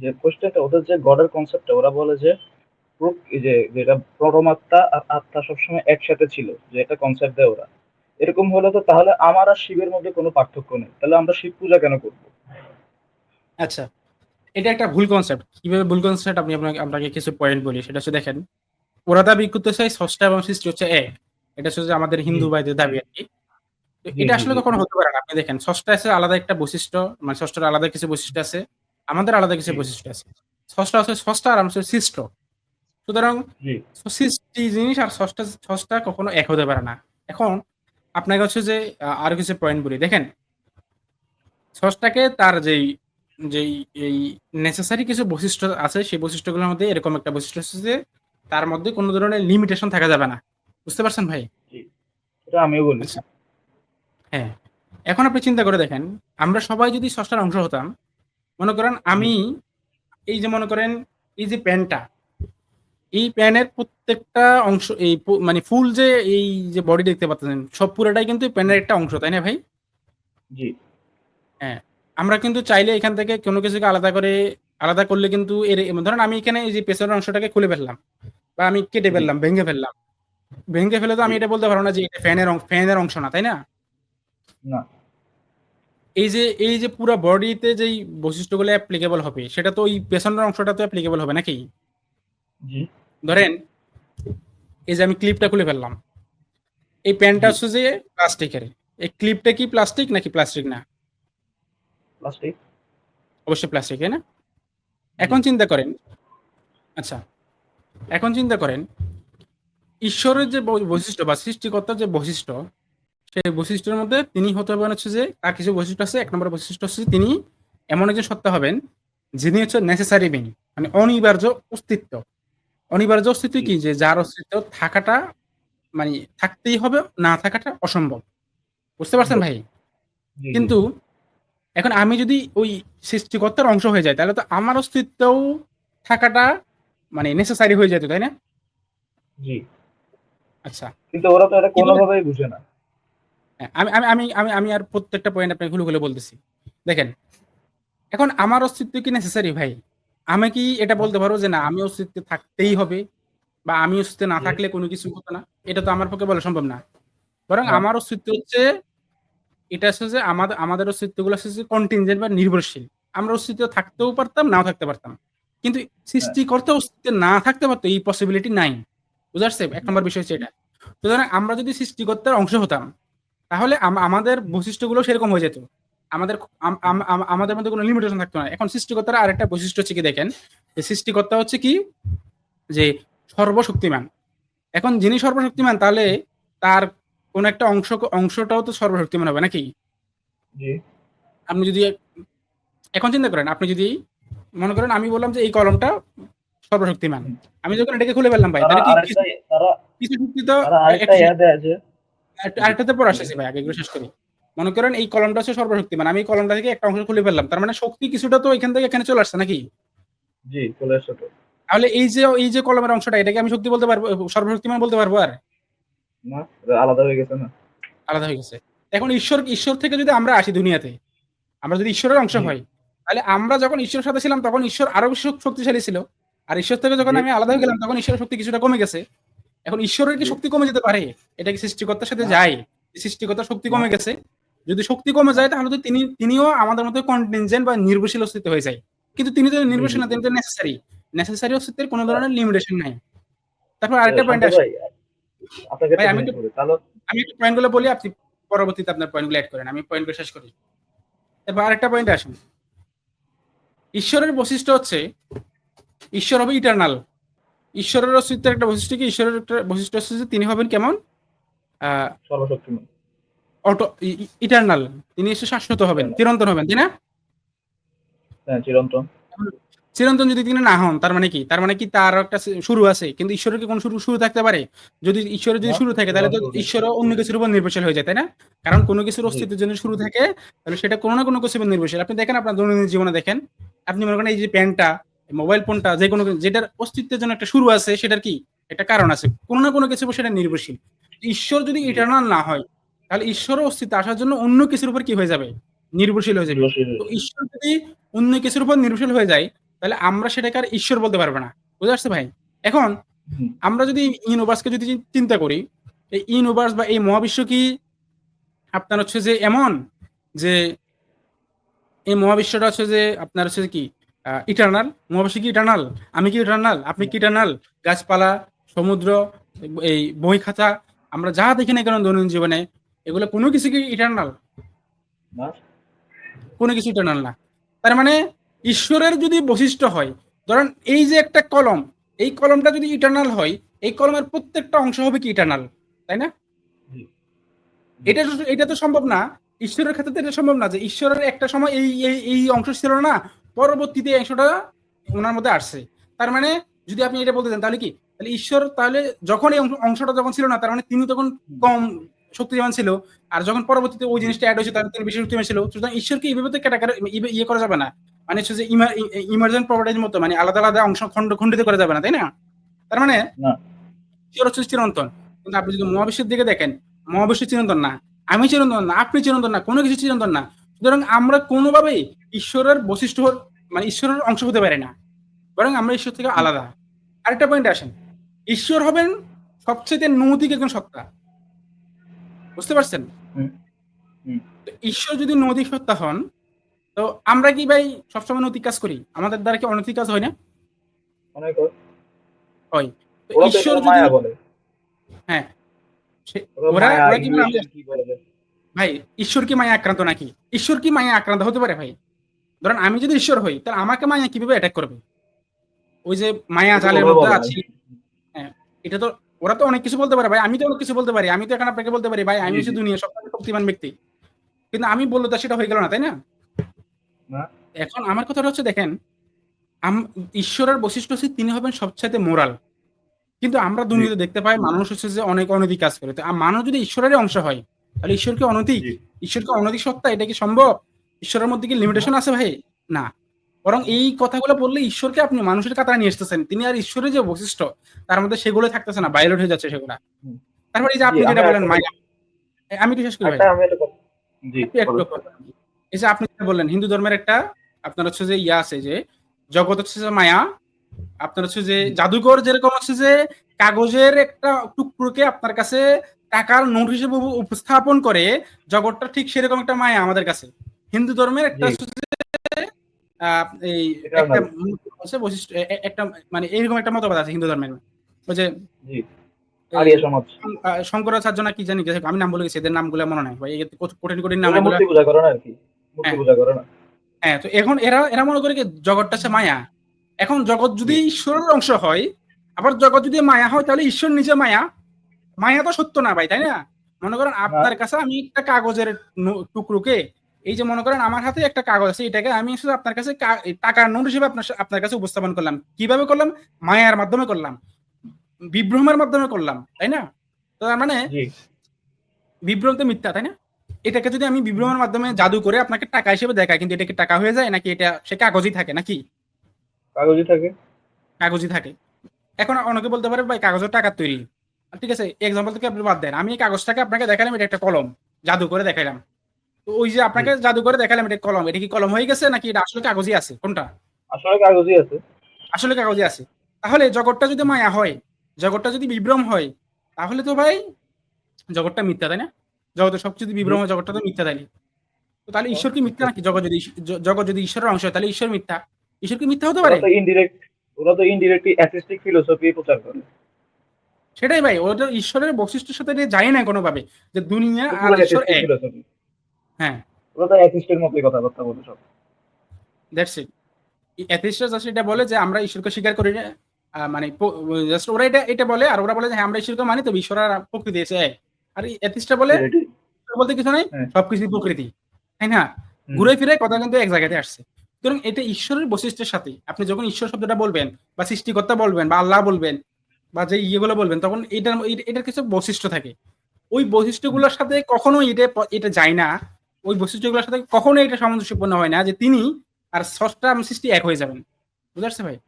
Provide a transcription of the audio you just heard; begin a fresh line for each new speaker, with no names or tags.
যে কোশ্চেনটা ওদের যে গডের কনসেপ্টটা ওরা বলে যে যে যেটা পরমাত্মা আর আত্মা সবসময় একসাথে ছিল যে একটা কনসেপ্ট দেয় ওরা। এরকম হলে তো তাহলে আমার আর শিবের মধ্যে কোনো পার্থক্য নেই। তাহলে আমরা শিব পূজা কেন করব?
আচ্ছা এটা একটা ভুল কনসেপ্ট কীভাবে ভুল কনসেপ্ট আপনি আপনাকে আপনাকে কিছু পয়েন্ট বলি। সেটা হচ্ছে দেখেন ওরা দাবি করতেছে ষষ্ঠ এবং সৃষ্টি হচ্ছে এক। এটা হচ্ছে আমাদের হিন্দু ভাইদের দাবি আর কি এটা আসলে। কখনো হতে পারে না। আপনি দেখেন ষষ্ঠ আছে আলাদা একটা বৈশিষ্ট্য মানে ষষ্ঠের আলাদা কিছু বৈশিষ্ট্য আছে। আমাদের আলাদা কিছু বৈশিষ্ট্য আছে। ষষ্ঠ আছে ষষ্ঠ আর হচ্ছে সৃষ্ট। সুতরাং সৃষ্টি জিনিস আর ষষ্ঠ ষষ্ঠ কখনো এক হতে পারে না। এখন আপনাকে হচ্ছে যে আরও কিছু পয়েন্ট বলি। দেখেন ষষ্ঠটাকে তার যেই যেই এই নেসেসারি কিছু বৈশিষ্ট্য আছে সেই বৈশিষ্ট্যগুলোর মধ্যে এরকম একটা বৈশিষ্ট্য আছে যে তার মধ্যে কোনো ধরনের লিমিটেশন থাকা যাবে না। বুঝতে পারছেন ভাই?
এটা আমিও বলি।
আচ্ছা। হ্যাঁ। এখন আপনি চিন্তা করে দেখেন আমরা সবাই যদি ষষ্ঠার অংশ হতাম মনে করেন আমি এই যে মনে করেন এই যে প্যানটা এই প্যানের প্রত্যেকটা অংশ এই মানে ফুল যে এই যে বডি দেখতে পাচ্ছেন সব পুরোটাই কিন্তু প্যানের একটা অংশ তাই না ভাই?
জি।
হ্যাঁ আমরা কিন্তু চাইলে এখান থেকে কোনো কিছুকে আলাদা করে আলাদা করলে কিন্তু এর ধরেন আমি এখানে এই যে পেছনের অংশটাকে খুলে ফেললাম বা আমি কেটে ফেললাম ভেঙে ফেললাম। ভেঙে ফেলে তো আমি এটা বলতে পারব না যে এটা ফ্যানের ফ্যানের অংশ না তাই না?
না।
এই যে এই যে পুরো বডিতে যেই বৈশিষ্ট্যগুলো অ্যাপ্লিকেবল হবে সেটা তো ওই পেছনের অংশটা তো অ্যাপ্লিকেবল হবে নাকি? ধরেন এই যে আমি ক্লিপটা খুলে ফেললাম। এই
প্যান্টটা।
হচ্ছে যে প্লাস্টিকের। এই ক্লিপটা কি প্লাস্টিক নাকি প্লাস্টিক না?
প্লাস্টিক।
অবশ্যই প্লাস্টিক তাই না? এখন চিন্তা করেন আচ্ছা এখন চিন্তা করেন ঈশ্বরের যে বৈশিষ্ট্য বা সৃষ্টিকর্তার যে বৈশিষ্ট্য সেই বৈশিষ্ট্যের মধ্যে তিনি হতে হবেন হচ্ছে যে তার কিছু বৈশিষ্ট্য আছে এক নম্বর বৈশিষ্ট্য হচ্ছে তিনি এমন একজন সত্তা হবেন যিনি হচ্ছে নেসেসারি বিং মানে অনিবার্য অস্তিত্ব। অনিবার্য অস্তিত্ব কি? যে যার অস্তিত্ব থাকাটা মানে থাকতেই হবে না থাকাটা অসম্ভব। বুঝতে পারছেন ভাই। কিন্তু এখন আমি যদি ওই সৃষ্টিকর্তার অংশ হয়ে যাই তাহলে তো আমার অস্তিত্বও থাকাটা মানে নেসেসারি হয়ে যেত তাই না?
জি।
আচ্ছা।
কিন্তু ওরা তো এটা কোনোভাবেই বুঝে না।
আমি আমি আমি আমি আমি আর প্রত্যেকটা পয়েন্ট আপনাকে খুলে খুলে বলতেছি। দেখেন এখন আমার অস্তিত্ব কি নেসেসারি ভাই? আমি কি এটা বলতে পারব যে না আমি অস্তিত্বে থাকতেই হবে বা আমি অস্তিত্বে না থাকলে কোনো কিছু হতো না? এটা তো আমার পক্ষে বলা সম্ভব না। বরং আমার অস্তিত্ব হচ্ছে এটা হচ্ছে যে আমাদের আমাদের অস্তিত্বগুলো হচ্ছে কন্টিনজেন্ট বা নির্ভরশীল। আমরা অস্তিত্ব থাকতেও পারতাম নাও থাকতে পারতাম। কিন্তু সৃষ্টিকর্তা অস্তিত্বে না থাকতে পারতো এই পসিবিলিটি নাই। বুঝতে এক নম্বর বিষয় হচ্ছে এটা। সুতরাং আমরা যদি সৃষ্টিকর্তার অংশ হতাম তাহলে আমাদের বৈশিষ্ট্যগুলো সেরকম হয়ে যেত। আমাদের আম- আম- আম- আমাদের মধ্যে কোনো লিমিটেশন থাকতো না। এখন সৃষ্টিকর্তার আরেকটা বৈশিষ্ট্য হচ্ছে কি দেখেন? যে সৃষ্টিকর্তা হচ্ছে কি? যে সর্বশক্তিমান। এখন যিনি সর্বশক্তিমান তাহলে তার কোন একটা অংশ অংশটাও তো সর্বশক্তিমান হবে নাকি? আপনি যদি এখন চিন্তা করেন আপনি যদি মনে করেন আমি বললাম যে এই কলমটা সর্বশক্তিমান। আমি যখন এটাকে খুলে ফেললাম ভাই তাহলে কি কিছু শক্তি তো আরেকটাতে পর আসতেছি ভাই আগে এগুলো শেষ করি। মনে করেন এই কলমটা হচ্ছে সর্বশক্তি মানে আমি এই কলমটা থেকে একটা অংশ খুলে ফেললাম। তার মানে শক্তি কিছুটা তো এখান থেকে এখানে চলে আসছে নাকি?
জি চলে আসছে তো।
তাহলে এই যে এই যে কলমের অংশটা এটাকে আমি শক্তি বলতে পারব সর্বশক্তিমান বলতে পারব আর?
না আলাদা হয়ে গেছে না।
আলাদা হয়ে গেছে। এখন ঈশ্বর ঈশ্বর থেকে যদি আমরা আসি দুনিয়াতে আমরা যদি ঈশ্বরের অংশ। হই তাহলে আমরা যখন ঈশ্বরের সাথে ছিলাম তখন ঈশ্বর আরও বেশি শক্তিশালী ছিল। আর ঈশ্বর থেকে যখন আমি আলাদা হয়ে গেলাম তখন ঈশ্বরের শক্তি কিছুটা কমে গেছে। এখন ঈশ্বরের কি শক্তি কমে যেতে পারে? এটা কি সৃষ্টিকর্তার সাথে যায়? সৃষ্টিকর্তার শক্তি কমে গেছে। যদি শক্তি কমে যায় তাহলে তো তিনি তিনিও আমাদের মতো কন্টিনজেন্ট বা নির্ভরশীল অস্তিত্ব হয়ে যায়। কিন্তু তিনি তো নির্ভরশীল না তিনি তো নেসেসারি নেসেসারি অস্তিত্বের কোনো ধরনের লিমিটেশন নাই। তারপর আরেকটা পয়েন্ট আসে।
ভাই,
আমি আমি একটু পয়েন্টগুলো বলি আপনি পরবর্তীতে আপনার পয়েন্টগুলো অ্যাড করেন। আমি পয়েন্টগুলো শেষ করি। এবার আরেকটা পয়েন্ট আসুন। ঈশ্বরের বৈশিষ্ট্য হচ্ছে ঈশ্বর হবে ইটারনাল ঈশ্বরের অস্তিত্বের একটা বৈশিষ্ট্য কি ঈশ্বরের একটা বৈশিষ্ট্য হচ্ছে যে তিনি হবেন কেমন
সর্বশক্তিমান
অটো ইটারনাল তিনি এসে শাশ্বত হবেন চিরন্তন হবেন তাই না
হ্যাঁ চিরন্তন
চিরন্তন যদি তিনি না হন তার মানে কি তার মানে কি তার একটা শুরু আছে কিন্তু ঈশ্বরের কি কোনো শুরু শুরু থাকতে পারে যদি ঈশ্বরের যদি শুরু থাকে তাহলে তো ঈশ্বর অন্য কিছুর উপর নির্ভরশীল হয়ে যায় তাই না কারণ কোনো কিছুর। অস্তিত্বের জন্য শুরু থাকে তাহলে সেটা কোনো না কোনো কিছুর উপর নির্ভরশীল আপনি দেখেন আপনার দৈনন্দিন জীবনে দেখেন আপনি মনে করেন এই যে প্যান্টটা মোবাইল ফোনটা যে কোনো যেটার অস্তিত্বের জন্য একটা শুরু আছে সেটার কি? একটা কারণ আছে। কোনো না কোনো কিছুর উপর সেটা নির্ভরশীল। ঈশ্বর যদি ইটারনাল না হয় তাহলে ঈশ্বরের অস্তিত্ব আসার জন্য অন্য কিছুর উপর কি হয়ে যাবে? নির্ভরশীল হয়ে যাবে। তো ঈশ্বর যদি অন্য কিছুর উপর নির্ভরশীল হয়ে যায় তাহলে আমরা সেটাকে আর ঈশ্বর বলতে পারব না। বুঝতে পারছ ভাই? এখন আমরা যদি ইউনিভার্সকে যদি চিন্তা করি এই ইউনিভার্স বা এই মহাবিশ্ব কি আপনার হচ্ছে যে এমন? যে এই মহাবিশ্বটা হচ্ছে যে আপনার হচ্ছে কি? ইটার্নাল মহাবিশ্ব কি ইটার্নাল আমি কি ইটার্নাল আপনি কি ইটার্নাল গাছপালা সমুদ্র এই বই খাতা আমরা যা দেখি না কেন দৈনন্দিন জীবনে এগুলো কোনো কিছু কি ইটার্নাল কোনো কিছু ইটার্নাল না। তার মানে ঈশ্বরের যদি বৈশিষ্ট্য হয় ধরেন এই যে একটা কলম এই কলমটা যদি ইটার্নাল হয় এই কলমের প্রত্যেকটা অংশ হবে কি ইটার্নাল তাই না? এটা এটা তো সম্ভব না। ঈশ্বরের ক্ষেত্রে তো এটা সম্ভব না যে ঈশ্বরের একটা সময় এই এই অংশ ছিল না পরবর্তীতে অংশটা ওনার মধ্যে আসছে। তার মানে যদি আপনি এটা বলতে চান তাহলে কি? তাহলে ঈশ্বর তাহলে যখন এই অংশটা যখন ছিল না তার মানে তিনি তখন কম শক্তিমান ছিল। আর যখন পরবর্তীতে ওই জিনিসটা অ্যাড হয়েছে তাহলে তিনি বেশি শক্তিমান ছিল। সুতরাং ঈশ্বরকে এইভাবে তো ক্যাটাগরি ইয়ে করা যাবে না। মানে হচ্ছে যে ইমার্জেন্ট প্রপার্টির মতো মানে আলাদা আলাদা অংশ খণ্ড খণ্ডিত করা যাবে না তাই না? তার মানে। ঈশ্বর হচ্ছে চিরন্তন। কিন্তু আপনি যদি মহাবিশ্বের দিকে দেখেন মহাবিশ্ব চিরন্তন না। আমি চিরন্তন না আপনি চিরন্তন না কোনো কিছু চিরন্তন না। সুতরাং আমরা কোনোভাবেই ঈশ্বরের বৈশিষ্ট্য মানে ঈশ্বরের অংশ হতে পারে না। বরং আমরা ঈশ্বর থেকে আলাদা। আরেকটা পয়েন্ট আসেন। ঈশ্বর হবেন সবচেয়ে নৈতিক একজন সত্তা। বুঝতে পারছেন? ঈশ্বর যদি নৈতিক সত্তা হন তো আমরা কি ভাই সবসময় নৈতিক কাজ করি? আমাদের দ্বারা কি অনৈতিক কাজ হয় না?
হয়।
ঈশ্বর যদি হ্যাঁ।
ওরা
কি? ভাই ঈশ্বর কি মায়া আক্রান্ত নাকি? ঈশ্বর কি মায়া আক্রান্ত হতে পারে ভাই? ধরেন আমি যদি ঈশ্বর হই তাহলে আমাকে মায়া কীভাবে অ্যাটাক করবে? ওই যে মায়া জালের মধ্যে আছি। হ্যাঁ এটা তো ওরা তো অনেক কিছু বলতে পারে ভাই আমি তো অনেক কিছু বলতে পারি আমি তো এখন আপনাকে বলতে পারি ভাই আমি হচ্ছে দুনিয়া সবথেকে শক্তিমান ব্যক্তি। কিন্তু আমি বললে তো সেটা হয়ে গেল না তাই না। এখন আমার কথাটা হচ্ছে দেখেন আম- ঈশ্বরের বৈশিষ্ট্য হচ্ছে তিনি হবেন সবচাইতে মোরাল। কিন্তু আমরা দুনিয়াতে দেখতে পাই মানুষ হচ্ছে যে অনেক অনৈতিক কাজ করে। তো মানুষ যদি ঈশ্বরের অংশ হয় তাহলে ঈশ্বরকে অনৈতিক?
জি।
ঈশ্বর অনৈতিক সত্তা? এটা কি সম্ভব? ঈশ্বরের মধ্যে কি লিমিটেশন আছে ভাই? না। বরং এই কথাগুলো বললে ঈশ্বরকে আপনি মানুষের কাতারে নিয়ে আসতেছেন তিনি আর ঈশ্বরের যে বৈশিষ্ট্য তার মধ্যে সেগুলো থাকতেছে না বাইরে হয়ে যাচ্ছে সেগুলো। তারপরে এই যে আপনি যেটা বলেন মায়া। আমি একটু শেষ করি। এই যে আপনি যেটা বললেন হিন্দু ধর্মের একটা আপনার হচ্ছে যে ইয়া আছে যে জগৎ হচ্ছে যে মায়া আপনার হচ্ছে যে জাদুঘর যেরকম হচ্ছে যে কাগজের একটা টুকরোকে আপনার কাছে টাকার নোট হিসেবে উপস্থাপন করে জগৎটা ঠিক সেরকম একটা মায়া আমাদের কাছে। হিন্দু ধর্মের একটা এই একটা বৈশিষ্ট্য একটা মানে এইরকম একটা মতবাদ আছে হিন্দু ধর্মের। ওই যে শঙ্করাচার্য না কি জানি আমি নাম বলে গেছি এদের নামগুলো মনে নাই। ভাই কঠিন কঠিন নাম হ্যাঁ। হ্যাঁ তো এখন এরা এরা মনে করে কি জগৎটা হচ্ছে মায়া। এখন জগৎ যদি ঈশ্বরের অংশ হয় আবার জগৎ যদি মায়া হয় তাহলে ঈশ্বর নিজে মায়া। মায়া তো সত্য না ভাই তাই না? মনে করেন আপনার কাছে আমি একটা কাগজের টুকরোকে এই যে মনে করেন আমার হাতে একটা কাগজ আছে এটাকে আমি শুধু আপনার কাছে টাকার নোট হিসেবে আপনার আপনার কাছে উপস্থাপন করলাম। কীভাবে করলাম? মায়ার মাধ্যমে করলাম। বিভ্রমের মাধ্যমে করলাম তাই না? তো তার মানে বিভ্রম তো মিথ্যা তাই না? এটাকে যদি আমি বিভ্রমের মাধ্যমে জাদু করে আপনাকে টাকা হিসেবে দেখাই কিন্তু এটা কি টাকা হয়ে যায় নাকি এটা সে কাগজই থাকে নাকি?
কাগজই থাকে।
কাগজই থাকে। এখন অনেকে বলতে পারে ভাই কাগজের টাকা তৈরি। ঠিক আছে এক্সাম্পল থেকে আপনি বাদ দেন। আমি এই কাগজটাকে আপনাকে দেখালাম এটা একটা কলম জাদু করে দেখালাম তো ওই যে আপনাকে জাদু করে দেখালাম এটা কলম। এটা কি কলম হয়ে গেছে নাকি এটা আসলে কাগজই আছে? কোনটা?
আসলে কাগজই আছে।
আসলে কাগজে আছে। তাহলে জগৎটা যদি মায়া হয় জগৎটা যদি বিভ্রম হয় তাহলে তো ভাই জগৎটা মিথ্যা তাই না? জগতের সবকিছু যদি বিভ্রম হয় জগৎটা তো মিথ্যা তাই তো তাহলে ঈশ্বর কি মিথ্যা নাকি? জগৎ যদি জগৎ যদি ঈশ্বরের অংশ হয় তাহলে ঈশ্বর মিথ্যা। ঈশ্বর কি মিথ্যা হতে পারে?
তো indirect ওরা তো ইনডিরেক্টলি অ্যাথিস্টিক ফিলোসফি প্রচার করে।
সেটাই ভাই ওটা ঈশ্বরের বৈশিষ্ট্যের সাথে যায় না কোনোভাবে যে দুনিয়া আর ঈশ্বর এক। হ্যাঁ।
ওরা তো অ্যাথিস্টের মতোই কথাবার্তা বলে সব।
দ্যাটস ইট অ্যাথিস্টরা জাস্ট এটা বলে যে আমরা ঈশ্বরকে স্বীকার করি না। মানে জাস্ট ওরা এটা এটা বলে আর ওরা বলে যে হ্যাঁ আমরা ঈশ্বরকে মানি তো ঈশ্বর আর প্রকৃতি এক আর অ্যাথিস্টরা বলে বলতে কিছু নাই
হ্যাঁ।
সবকিছু প্রকৃতি। তাই না? ঘুরে ফিরে কথা কিন্তু এক জায়গাতে আসছে। সুতরাং এটা ঈশ্বরের বৈশিষ্ট্যের সাথে। আপনি যখন ঈশ্বর শব্দটা বলবেন বা সৃষ্টিকর্তা বলবেন বা আল্লাহ বলবেন বা যে ইয়েগুলো বলবেন তখন এটার এটার কিছু বৈশিষ্ট্য থাকে। ওই বৈশিষ্ট্যগুলোর সাথে কখনোই এটা এটা যায় না। ওই বৈশিষ্ট্যগুলোর সাথে কখনো এটা সামঞ্জস্যপূর্ণ হয় না যে তিনি আর স্রষ্টা সৃষ্টি এক হয়ে যাবেন বুঝতে ভাই।